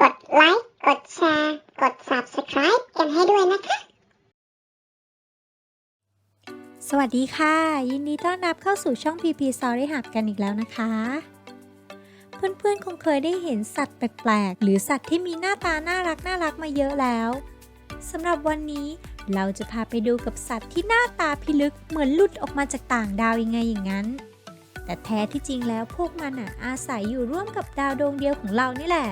กดไลค์ กดแชร์ กด Subscribe กันให้ด้วยนะคะ สวัสดีค่ะ ยินดีต้อนรับเข้าสู่ช่อง PP Story Hub กันอีกแล้วนะคะ เพื่อนๆ คงเคยได้เห็นสัตว์แปลกๆ หรือสัตว์ที่มีหน้าตาน่ารักน่ารักมาเยอะแล้วสำหรับวันนี้เราจะพาไปดูกับสัตว์ที่หน้าตาพิลึกเหมือนหลุดออกมาจากต่างดาวยังไงอย่างนั้น แต่แท้ที่จริงแล้วพวกมันอะอาศัยอยู่ร่วมกับดาวดวงเดียวของเรานี่แหละ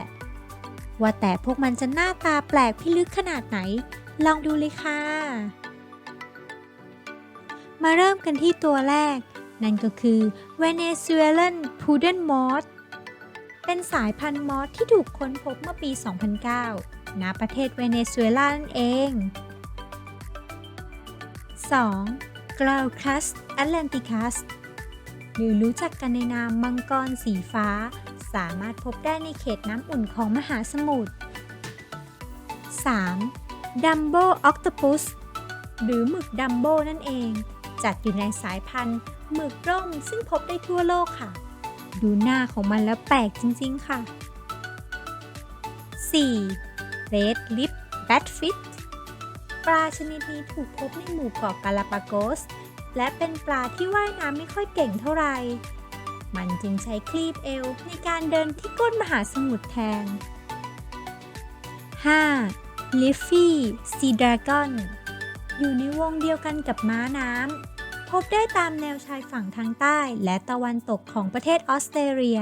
ว่าแต่พวกมันจะหน้าตาแปลกพิลึกขนาดไหน ลองดูเลยค่ะ มาเริ่มกันที่ตัวแรก นั่นก็คือ Venezuelan Poodle Moth เป็นสายพันธุ์มอสที่ถูกค้นพบเมื่อปี 2009 ณ ประเทศเวเนซุเอลานั่นเอง 2. Glaucus atlanticus หรือรู้จักกันในนามมังกรสีฟ้า สามารถพบได้ในเขตน้ำอุ่นของมหาสมุทร 3. Dumbo octopus หรือหมึกดัมโบนั่นเอง จัดอยู่ในสายพันธุ์หมึกร่มซึ่งพบได้ทั่วโลกค่ะ ดูหน้าของมันแล้วแปลกจริง ๆ ค่ะ 4. Red Lip Batfish ปลาชนิดนี้ถูกพบในหมู่เกาะกาลาปากอส และเป็นปลาที่ว่ายน้ำไม่ค่อยเก่งเท่าไหร่ มันจึงใช้คลีบเอวในการเดินที่ก้นมหาสมุทรแทน 5. Liffy Sea Dragon อยู่ในวงเดียวกันกับม้าน้ำ พบได้ตามแนวชายฝั่งทางใต้และตะวันตกของประเทศออสเตรเลีย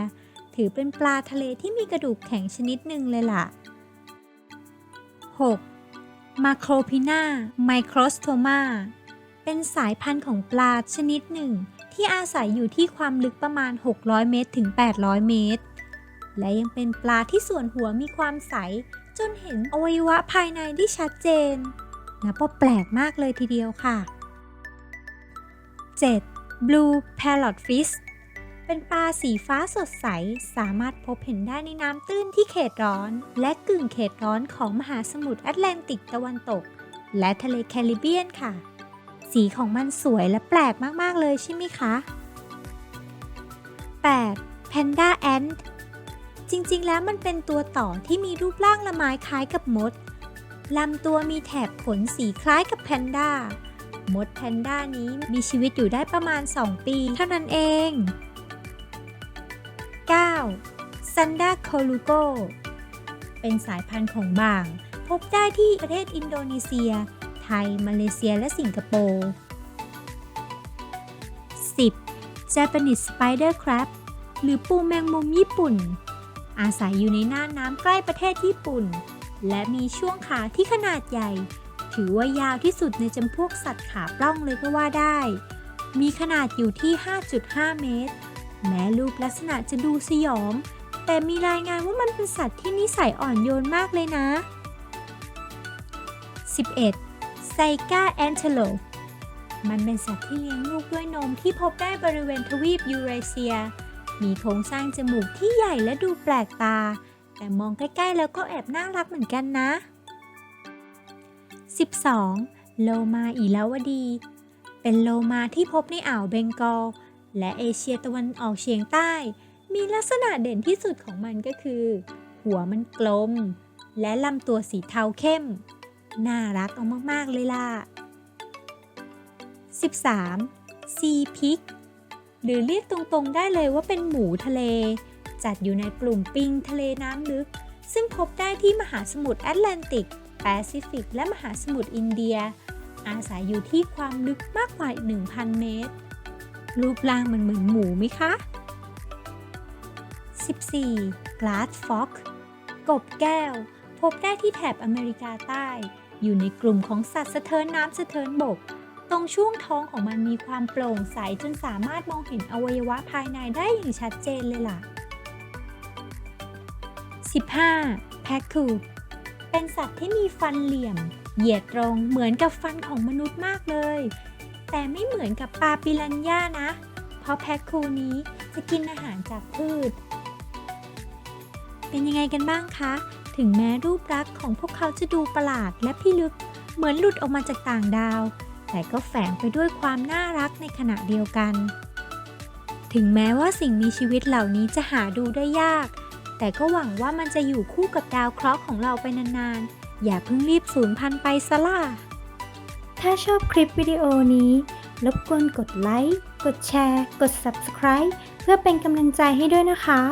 ถือเป็นปลาทะเลที่มีกระดูกแข็งชนิดหนึ่งเลยล่ะ 6. มาโครพิน่าไมโครสโตมา เป็นสายพันธุ์ของปลาชนิดหนึ่ง ที่อาศัยอยู่ที่ความลึกประมาณ 600 เมตรถึง 800 เมตร และยังเป็นปลาที่ส่วนหัวมีความใส จนเห็นอวัยวะภายในที่ชัดเจนนับว่าแปลกมากเลยทีเดียวค่ะ 7. Blue Parrot Fish เป็นปลาสีฟ้าสดใส สามารถพบเห็นได้ในน้ำตื้นที่เขตร้อน และกึ่งเขตร้อนของมหาสมุทรแอตแลนติกตะวันตก และทะเลแคริบเบียนค่ะ สีของมันสวยและแปลกมาก ๆ เลยใช่ไหมคะ 8. Panda Ant จริง ๆ แล้วมันเป็นตัวต่อที่มีรูปร่างละไม้คล้ายกับมด ลำตัวมีแถบขนสีคล้ายกับแพนด้ามดแพนด้านี้มีชีวิตอยู่ได้ประมาณ 2 ปี เท่านั้นเอง 9. ซันดาโคลูโก เป็นสายพันธุ์ของบ่าง พบได้ที่ประเทศอินโดนีเซีย ไทย มาเลเซีย และสิงคโปร์ 10. Japanese Spider Crab หรือปูแมงมุมญี่ปุ่น อาศัยอยู่ในน่านน้ำใกล้ประเทศญี่ปุ่น และมีช่วงขาที่ขนาดใหญ่ ถือว่ายาวที่สุดในจำพวกสัตว์ขาปล้องเลยก็ว่าได้ มีขนาดอยู่ที่ 5.5 เมตร แม้รูปลักษณะจะดูสยอง แต่มีรายงานว่ามันเป็นสัตว์ที่นิสัยอ่อนโยนมากเลยนะ 11. ไซกาแอนเทโลมันเป็นสัตว์ที่เลี้ยงลูกด้วยนมที่พบได้บริเวณทวีปยูเรเซีย มีโครงสร้างจมูกที่ใหญ่และดูแปลกตา แต่มองใกล้ๆแล้วก็แอบน่ารักเหมือนกันนะ 12. โลมาอีลาวดี เป็นโลมาที่พบในอ่าวเบงกอล และเอเชียตะวันออกเฉียงใต้ มีลักษณะเด่นที่สุดของมันก็คือ หัวมันกลม และลำตัวสีเทาเข้ม น่ารักเอามาก ๆ เลยล่ะ 13. ซีพิกหรือเรียกตรงๆได้เลยว่าเป็นหมูทะเล จัดอยู่ในกลุ่มปิงทะเลน้ำลึก ซึ่งพบได้ที่มหาสมุทรแอตแลนติก แปซิฟิก และมหาสมุทรอินเดีย อาศัยอยู่ที่ความลึกมากกว่า 1,000 เมตร รูปร่างมันเหมือนหมูไหมคะ 14. Glass Fox กบแก้ว พบได้ที่แถบอเมริกาใต้ อยู่ในกลุ่มของสัตว์สะเทินน้ำสะเทินบก ตรงช่วงท้องของมันมีความโปร่งใสจนสามารถมองเห็นอวัยวะภายในได้อย่างชัดเจนเลยล่ะ 15. แพคคูเป็นสัตว์ที่มีฟันเหลี่ยม เหยียดตรงเหมือนกับฟันของมนุษย์มากเลย แต่ไม่เหมือนกับปลาปิรันย่านะ เพราะแพคคูนี้จะกินอาหารจากพืช เป็นยังไงกันบ้างคะ ถึงแม้รูปลักษ์ของพวกเขาจะดูประหลาดและพิลึก เหมือนหลุดออกมาจากต่างดาว แต่ก็แฝงไปด้วยความน่ารักในขณะเดียวกัน ถึงแม้ว่าสิ่งมีชีวิตเหล่านี้จะหาดูได้ยาก แต่ก็หวังว่ามันจะอยู่คู่กับดาวเคราะห์ของเราไปนานๆ อย่าเพิ่งรีบสูญพันธุ์ไปซะล่ะ ถ้าชอบคลิปวิดีโอนี้รบกวนกดไลค์ กดแชร์ กด Subscribe เพื่อเป็นกำลังใจให้ด้วยนะคะ